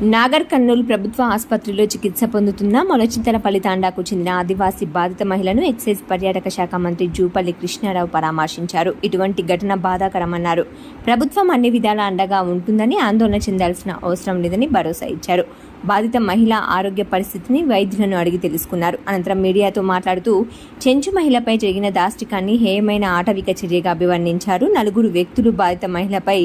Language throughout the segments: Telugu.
నాగర్ కర్నూలు ప్రభుత్వ ఆసుపత్రిలో చికిత్స పొందుతున్న మొలచింతల తాండాకు చెందిన ఆదివాసీ బాధిత మహిళను ఎక్సైజ్ పర్యాటక శాఖ మంత్రి జూపల్లి కృష్ణారావు పరామర్శించారు. ఇటువంటి ఘటన బాధాకరమన్నారు. ప్రభుత్వం అన్ని విధాల అండగా ఉంటుందని ఆందోళన చెందాల్సిన అవసరం లేదని భరోసా ఇచ్చారు. బాధిత మహిళ ఆరోగ్య పరిస్థితిని వైద్యులను అడిగి తెలుసుకున్నారు. అనంతరం మీడియాతో మాట్లాడుతూ చెంచు మహిళపై జరిగిన దాష్టికాన్ని హేయమైన ఆటవిక చర్యగా అభివర్ణించారు. నలుగురు వ్యక్తులు బాధిత మహిళపై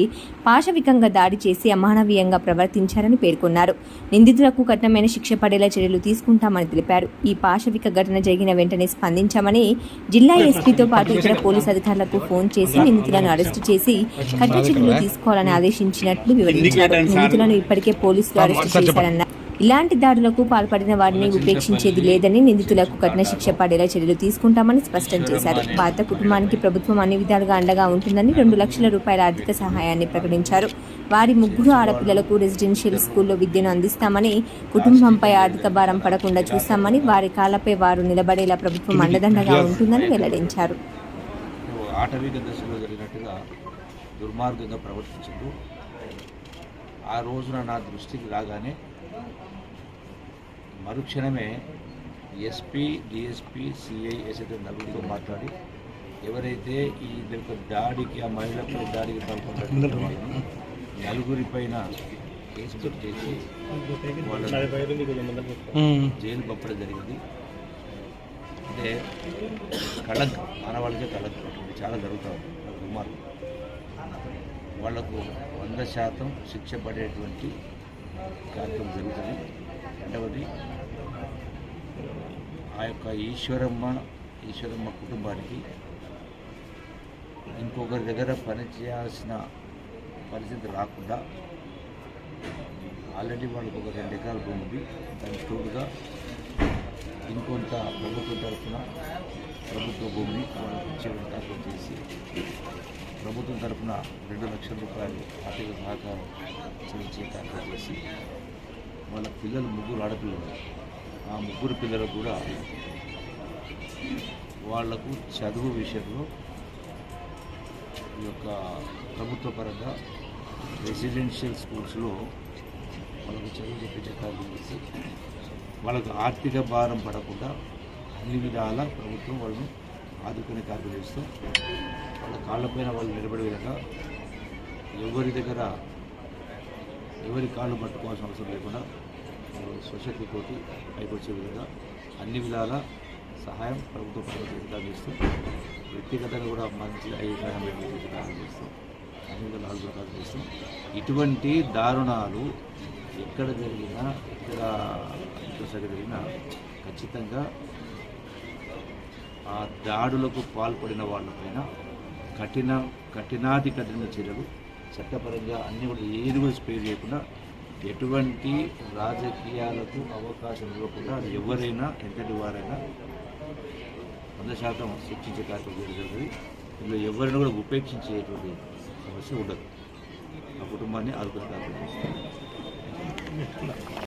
పాశవికంగా దాడి చేసి అమానవీయంగా ప్రవర్తించారని పేర్కొన్నారు. నిందితులకు కఠినమైన శిక్ష పడేలా చర్యలు తీసుకుంటామని తెలిపారు. ఈ పాశవిక ఘటన జరిగిన వెంటనే స్పందించామని జిల్లా ఎస్పీతో పాటు ఇతర పోలీసు అధికారులకు ఫోన్ చేసి నిందితులను అరెస్టు చేసి కఠిన చర్యలు తీసుకోవాలని ఆదేశించినట్లు వివరించారు. నిందితులను ఇప్పటికే పోలీసులు అరెస్టు చేశారన్నారు. ఇలాంటి దాడులకు పాల్పడిన వారిని ఉపేక్షించేది లేదని నిందితులకు కఠిన శిక్ష పడేలా చర్యలు తీసుకుంటామని స్పష్టం చేశారు. బాధిత కుటుంబానికి ప్రభుత్వం అన్ని విధాలుగా అండగా ఉంటుందని రెండు లక్షల రూపాయల ఆర్థిక సహాయాన్ని ప్రకటించారు. వారి ముగ్గురు ఆడపిల్లలకు రెసిడెన్షియల్ స్కూల్లో విద్యను అందిస్తామని కుటుంబంపై ఆర్థిక భారం పడకుండా చూస్తామని వారి కాళ్ళపై వారు నిలబడేలా ప్రభుత్వం అండదండగా ఉంటుందని వెల్లడించారు. ఆటవిక దశలో జరిగినట్టుగా దుర్మార్గంగా ప్రవర్తించారు ఆ రోజున నా దృష్టికి రాగానే మరుక్షణమే ఎస్పీ డిఎస్పీ సిఐ ఎస్ఐతో నలుగురితో మాట్లాడి ఎవరైతే ఈ యొక్క దాడికి ఆ మహిళపై దాడికి పాల్పడ్డారు వాళ్ళని నలుగురిపైన కేసు చేసి జైలు పంపడం జరిగింది. అంటే కళంక్ ఆనవాళ్ళకే కళంక్ చాలా జరుగుతూ ఉంది. అది వాళ్ళకు వంద శాతం శిక్ష పడేటువంటి కార్యక్రమం జరుగుతుంది. రెండవది ఆ యొక్క ఈశ్వరమ్మ ఈశ్వరమ్మ కుటుంబానికి ఇంకొకరి దగ్గర పని చేయాల్సిన పరిస్థితి రాకుండా ఆల్రెడీ వాళ్ళకు ఒక రెండు ఎకరాల భూమి ఉంది. దానికి తోడుగా ఇంకొంత ప్రభుత్వం తరఫున ప్రభుత్వ భూమిని వాళ్ళకి ఇచ్చే ప్రభుత్వం తరఫున రెండు లక్షల రూపాయలు ఆర్థిక సహకారం చెల్లించే కార్యక్రమం చేసి వాళ్ళ పిల్లలు ముగ్గురు ఆడపిల్లలు. ఆ ముగ్గురు పిల్లలకు కూడా వాళ్ళకు చదువు విషయంలో ఈ యొక్క ప్రభుత్వ పరంగా రెసిడెన్షియల్ స్కూల్స్లో వాళ్ళకు చదువు చెప్పించే కార్యక్రమం చేసి వాళ్ళకు ఆర్థిక భారం పడకుండా అన్ని విధాల ప్రభుత్వం వాళ్ళను ఆదుకునే కార్యక్రమం చేస్తూ. వాళ్ళ కాళ్ళపైన వాళ్ళు నిలబడే విధంగా ఎవరి దగ్గర ఎవరి కాళ్ళు పట్టుకోవాల్సిన అవసరం లేకుండా సొసైటీ స్వశక్తితోటి పైకి వచ్చే విధంగా అన్ని విధాల సహాయం ప్రభుత్వ ప్రభుత్వం చేస్తూ వ్యక్తిగతంగా కూడా మంచి ఐదు సహాయం చేసే చేస్తూ అన్ని విధాలు ఆలోచన చేస్తాం ఇటువంటి దారుణాలు ఎక్కడ జరిగినా ఎక్కడ ఇంకోసారి జరిగినా ఖచ్చితంగా ఆ దాడులకు పాల్పడిన వాళ్ళపైన కఠిన కఠినాది కఠిన చర్యలు చట్టపరంగా అన్ని కూడా ఏది కూడా స్పేర్ చేయకుండా ఎటువంటి రాజకీయాలకు అవకాశం ఇవ్వకుండా అది ఎవరైనా ఎంతటి వారైనా వంద శాతం శిక్షించే కార్యక్రమం జరుగుతుంది. ఇందులో ఎవరైనా కూడా ఉపేక్షించేటువంటి సమస్య ఉండదు. ఆ కుటుంబాన్ని ఆదుకునే కార్యక్రమం